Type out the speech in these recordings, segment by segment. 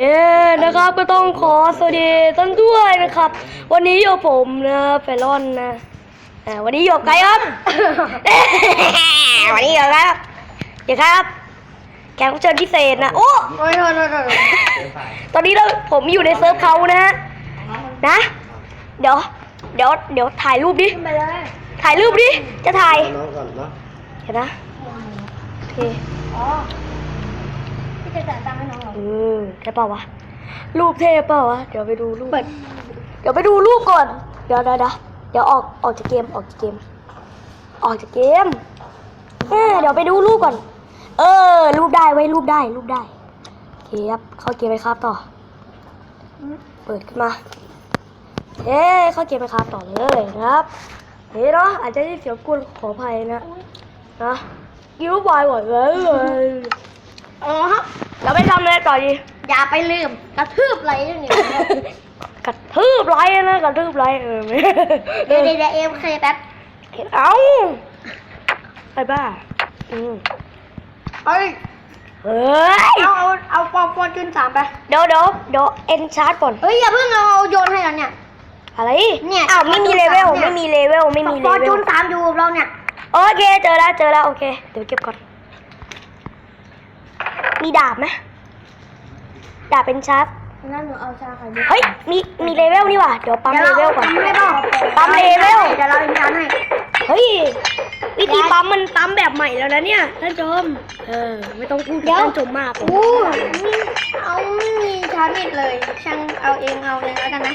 เอ๊นะครับก็ต้องขอสวัสดีท่านด้วยนะครับ วันนี้อยู่ผมนะเฟลอนนะอ่าวันนี้อยู่กับใครครับวันนี้อยู่กับใครครับเดี๋ยวครับแขกรับเชิญพิเศษนะโอ้โอ้ยโทษโทษโทษตอนนี้เราผมอยู่ในเซิร์ฟเขานะฮะนะ เดี๋ยวเดี๋ยวเดี๋ยวถ่ายรูปดิถ่ายรูปดิจะถ่ายน้องก่อนเนาะเห็นนะโอเค พี่จะจ่ายตังค์ให้น้องเหรออืมใช่เปล่าวะ รูปเท่เปล่าวะ เดี๋ยวไปดูรูป เดี๋ยวไปดูรูปก่อน เดี๋ยวเดี๋ยวเดี๋ยวเดี๋ยวออกออกจากเกมออกจากเกม ออกจากเกมเออเดี๋ยวไปดูรูปก่อน เออ รูปได้ไว้ยรูปได้รูปได้โอเคครับเข้าเกมไปครับต่อ เปิดขึ้นมาเฮ้เข้าเกมไปครับต่อเลยนะครับเฮ้เนาะอาจจะได้เสียงกวนขออภัยนะนะกินรูปวายหมดเลย อ๋อครับ เราไปทำอะไรต่อดีอย่าไปลืมกระทืบไหลอย่างนี้กระทืบไลค์นะกระทืบไลค์เออไม่เดี๋ยวเดี๋ยวเดี๋ยวเอ็มเคแป๊บเอ้าไอ้บ้าอืมเอ้ยเฮ้ยเอาเอาเอาปอปอจุนสามไปเดี๋ยวเดี๋ยวเดี๋ยวเอ็นชาร์จก่อนเฮ้ยอย่าเพิ่งเอาโยนให้เราเนี่ยอะไรเนี่ยอ้าวไม่มีเลเวลไม่มีเลเวลไม่มีเลปอเวจุลนสามอยู่กับเราเนี่ยโอเคเจอแล้วเจอแล้วโอเคเดี๋ยวเก็บก่อน มีดาบไหมดาบเป็นชาร์จงั้นหนูเอาชาไข่มุกเฮ้ย มี มีเลเวลนี่หว่าเดี๋ยวปั๊มเลเวลก่อนทำให้เปล่าปั๊มเลเวล เดี๋ยวเราเป็นการให้ เฮ้ย วิธีปั๊มมันปั๊มแบบใหม่แล้วนะเนี่ยท่านชมเออ ไม่ต้องพูดกับท่านชมมากหรอกอู้นี่เอาไม่มีชาร์จเน็ตเลย ช่างเอาเองเอาเองแล้วกันนะ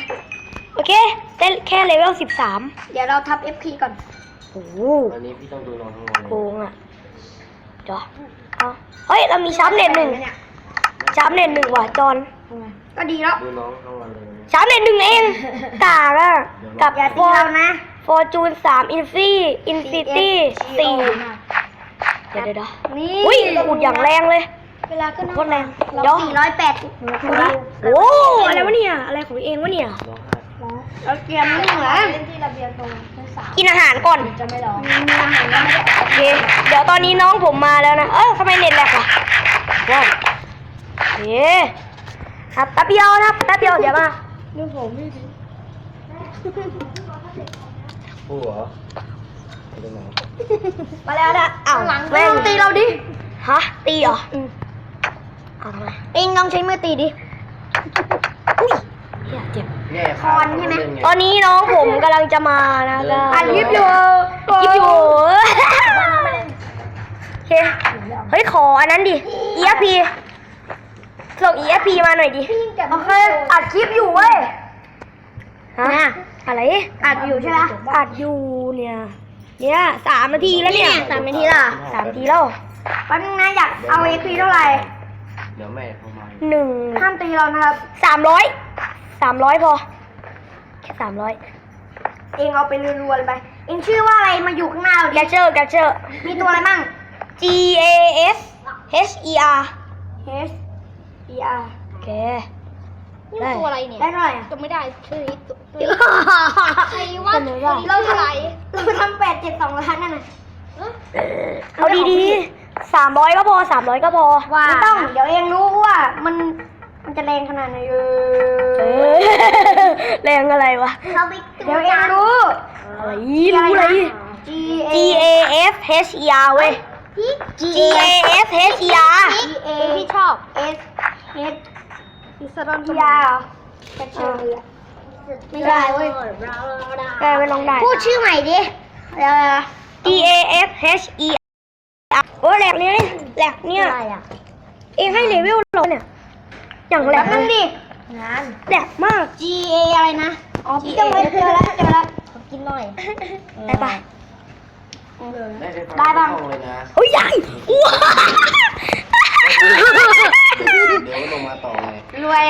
โอเคได้แค่เลเวลสิบสามเดี๋ยวเราทับ FP ก่อน โอ้โหวันนี้พี่ต้องดูน้องทั้งวันโกงอะเดี๋ยว เอาเฮ้ยเรามีชาร์ปเน็ตหนึ่งชาร์ปเน็ตหนึ่งว่ะจอนก็ดีแล้วดูน้องทั้งวันเลยชาร์ปเน็ตหนึ่งเองกากอะกับอย่าฟตีอเราร์นะฟอร์จูนสามอินฟี่อินฟิตี้สี่เดี๋ยวเดี๋ยวเดี๋ยวนี่อุ้ยขุดอย่างแรงเลย เวลาขึ้นโคตรแรงเราเดี๋ยวสี่ร้อยแปดสิบดูดิโอ้อะไรวะเนี่ย อะไรของเองวะเนี่ยร้องไห้เราเตรียมนิ่งเหรอเล่นที่ระเบียงตรงชั้นสาม กินอาหารก่อน จะไม่ร้องมีอาหารแล้วไม่ได้ออกโอเค เดี๋ยวตอนนี้น้องผมมาแล้วนะ เออทำไมเน็ตแหลกอะว้าวโอเคครับแป๊บเดียวนะครับแป๊บเดียวเดี๋ยวมาดูผมไม่ดีผู้เหรอไปตรงไหนมาแล้วนะอ้าวหลังแม่งตีเราดิ ฮะ ตีเหรอเอาทำไมเองลองใช้มือตีดิ อุ้ย เหี้ยเจ็บ เนี่ยคอนใช่ไหม ตอนนี้น้องผมกำลังจะมานะก็อัดคลิปอยู่อัดคลิปอยู่โอเคเฮ้ยขออันนั้นดิ EFP ส่ง EFP มาหน่อยดิโอเคอัดคลิปอยู่เว้ยฮะอะไรอัดอยู่ใช่ไหมอัดอยู่เนี่ยเนี่ยสามนาทีแล้วเนี่ยนี่ไงสามนาทีละสามนาทีแล้วแป๊บนึงนะอยากเอาเอพีเท่าไหร่เดี๋ยวแม่เข้ามาหนึ่งห้ามตีเรานะครับสามร้อย สามร้อยพอ แค่สามร้อยเองเอาไปรัวๆเลยไป เองชื่อว่าอะไรมาอยู่ข้างหน้าเราแกดิเชอร์แกเชอร์ มีตัวอะไรมั่ง G A S H E R H E R โอเค นี่มันตัวอะไรเนี่ยได้เท่าไหร่อะจำไม่ได้ชื่อนี้ตัวตัวใครว่าเสนอว่าเราเท่าไหร่เราทำแปดเจ็ดสองล้านนั่นน่ะเอาดีๆสามร้อยก็พอสามร้อยก็พอไม่ต้อง เดี๋ยวเองรู้ว่ามัน มันจะแรงขนาดไหนเอเอออแรงอะไรวะเราไปเดี๋ยวเองรู้ อะไรรู้อะไร G G A F H E R เว้ย พี่ G A F H E R G A พี่ชอบ S H พิซซ่า E R แค่ชื่อเลยอะไม่ได้เว้ยแกไม่ลองได้ พูดชื่อใหม่ดิเดี๋ยว G A F H E R โอ้แหลกเนี่ยแหลกเนี่ย อะไรอะเองให้เลเวลเราเนี่ย อย่างแหลแป๊กบนึงดิงาน แหลกมาก G A อะไรนะ อ๋อพี่เจอแล้วเจอแล้วเจอแล้วขอกินหน่อยได้ปะได้ได้ได้บ้างห้องเลยนะเฮ้ยใหญ่ว้าเดี๋ยวลงมาต่อเลยรวย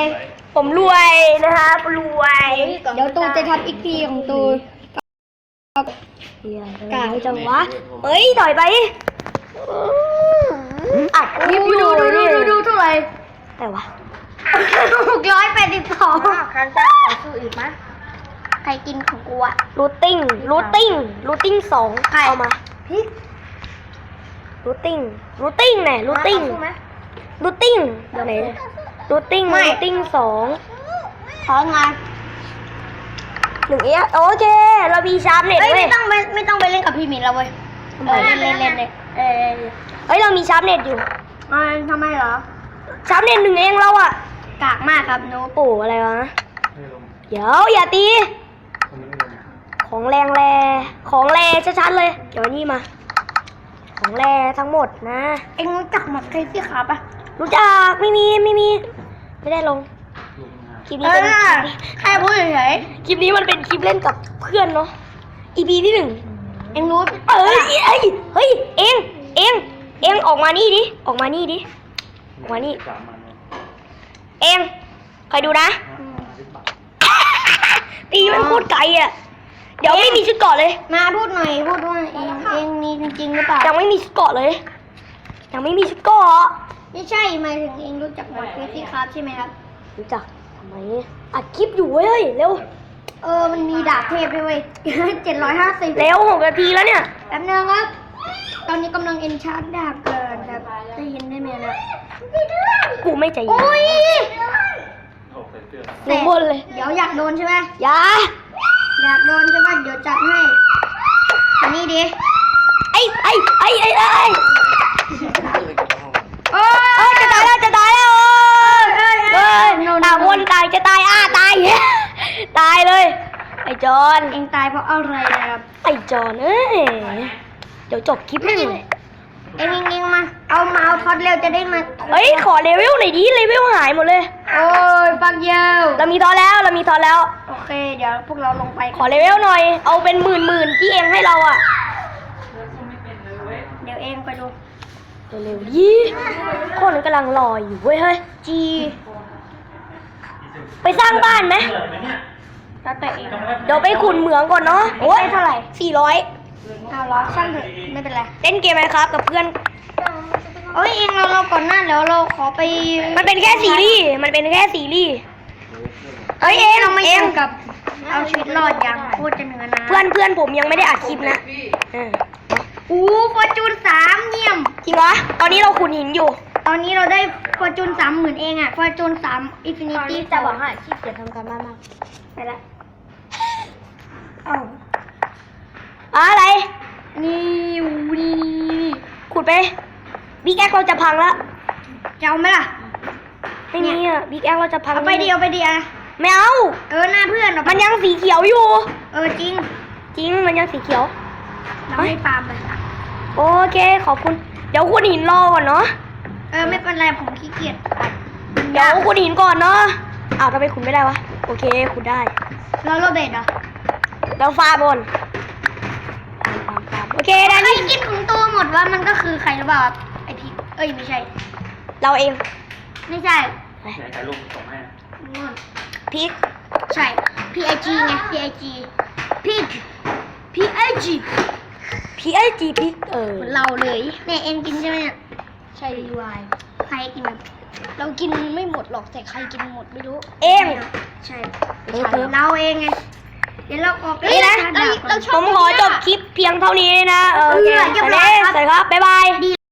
ผมรวยนะครับรวยเดี๋ยวตูจะทำอีกทีของตูเฮียกาจังวะเฮ้ยถอยไปอัดคลิปอยู่ดูดูนี่ดูดูเท่าไหร่แต่วะ หกร้อยแปดสิบสองคันจะขอซื้อีกมั้ยใครกินของกูอะรูทติ้งรูทติ้งรูทติ้งสองใครเอามาพี่รูทติ้งรูทติ้งไหนรูทติ้งรูทติ้งเดี๋ยวไหนรูทติ้งรูทติ้งสองของาหนึ่งเอ๊ะโอเค เรามีชาร์ปเน็ตเอ้ยไม่ต้องไปไม่ต้องไปเล่นกับพี่มินแล้วเว้ยเล่นเล่นเล่นเลยเอ้ยเรามีชาร์ปเน็ตอยู่ทำไมเหรอชาร์ปเน็ตหนึ่งเองเราอะ กากมากครับนุ๊กโอ้อะไรวะเดี๋ยวอย่าตีของแรงแรของแรชัดๆเลย เดี๋ยวนี่มา ของแรทั้งหมดนะ เอ็งรู้จักหมักเคซี่ครับปะรู้จักไม่มีไม่มี ไม่ได้ลงคลิปเอนี้เป็นอแค่พูดเฉยคลิปนี้มันเป็นคลิปเล่นกับเพื่อนเนาะ EP ที่หนึ่งๆเอ็งรู้เอ้ยเอ้ยเฮ้ยเอ็งเอ็งเอ็งออกมานี่ดิออกมานี่ดิออกมานี่ เอ็งใครดูนะ ตีมันโคตรไกลอะ เดี๋ยวไม่มีชุดเกาะเลย มาพูดหน่อยพูดว่าเอ็งเอ็งมีจริงๆหรือเปล่ายังไม่มีชุดเกาะเลย ยังไม่มีชุดเกาะไม่ใช่หมายถึงเอ็งรู้จักหมักเคซี่ครับใช่ไหมครับ รู้จักทำไมอัดคลิปอยู่เว้ยเฮ้ยเร็ว เออมันมีดาบเทพด้วยเว้ยเจ็ดร้อยห้าสิบเร็วหกนาทีแล้วเนี่ยแป๊บนึงครับ ตอนนี้กำลังเอ็นชาร์ดดาบเกินครับได้ยินได้ไหมนะกูไม่ใจเย็นโอ้ย ลงบนเลย เดี๋ยวอยากโดนใช่ไหมอย่า อยากโดนใช่ไหมเดี๋ยวจัดให้อันนี้ดิไอ้ไอ้ไอ้ไอ้ไอ้เลยกับห้องโอ้เอ้ยจะตายแล้วจะตายแล้วเอ้ยเอ้ยต่างคนต่างจะตายอ้าตาย ตายเลย ไอ้จอนเองตายเพราะอะไรนะครับไอ้จอนเอ้ยเดี๋ยวจบคลิปเลย เอ็งเอ็งเอ็งมา เอามาเอาท็อตเร็วจะได้มาเฮ้ยขอเลเวลหน่อยดิเลเวลหายหมดเลย โอ้ยฟักเยวเรามีทอนแล้วเรามีทอนแล้ว โอเค เดี๋ยวพวกเราลงไปขอเลเวลหน่อย เอาเป็นหมื่นหมื่นๆที่เองให้เราอะเดี๋ยวเองไปดู เร็วๆดิคนกำลังรออยู่เว้ยเฮ้ย จี ไปสร้างบ้านไหม แล้วแต่เอง เดี๋ยวไปขุดเหมืองก่อนเนาะโอ้ยเท่าไหร่สี่ร้อย เอาล้อช่างเถอะไม่เป็นไรเล่นเกมไหมครับกับเพื่อนเอ้ยเองเราเราก่อนหน้าเดี๋ยวเราขอไป มันเป็นแค่ซีรีส์มันเป็นแค่ซีรีส์เฮ้ยเองเราไม่เอเอ็งงกับ เอาชีวิตรอดอย่างโคตรจะเหนือนะเพื่อนเพื่อนผมยังไม่ได้อัดคลิปนะเอออู้ฟอร์จูนสามเยี่ยมจริงวะตอนนี้เราขุดหินอยู่ ตอนนี้เราได้ฟอร์จูนสามหมื่นเองอะฟอร์จูนสามอินฟินิตี้จะบอกให้ขี้เกียจทำการบ้านมากไปละเอ้า อะไร นี่นี่ ขุ ดไปบิ๊กแอคเราจะพังแล้วจะเอาไหมล่ะ ไม่มีอะบิ๊กแอคเราจะพังเอาไปดีเอาไปดีอะไม่เอาเออหน้าเพื่อนเอาไปมันยังสีเขียวอยู่ เออจริง จริงมันยังสีเขียว เราไม่ฟาร์มเลยอะโอเคขอบคุณ เดี๋ยวขุดหินรอก่อนเนาะเออไม่เป็นไรผมขี้เกียจอัดเดี๋ยวขุดหินก่อนเนาะอ้าวทำไมขุดไม่ได้วะ โอเคขุดได้แล้วโรเบิร์ตเหรอแล้วฟาบนโอ เคได้ใครนี่กินของตัวหมดว่ามันก็คือใครหรือเปล่าครับไอพีเอ้ยไม่ใช่ เราเองไม่ใช่ไหนถ่ายรูปส่งให้นู่นพิกใช่ P I G ไง P I G pig P I G พีไอจีพิกเออเหมือนเราเลยเนี่ยเองกินใช่ไหมเนี่ยใช่ดีวายใครกินแบบเรากินไม่หมดหรอกแต่ใครกินหมดไม่รู้ เองใช่เออเออเราเองไง เดี๋ยวเราออกนี่นะ เราเราชผอบมขอจบคลิปเพียงเท่านี้นะเออโอเคเออเรียบสวัสร้ดีอยครับสวัสดีครับบ๊ายบาย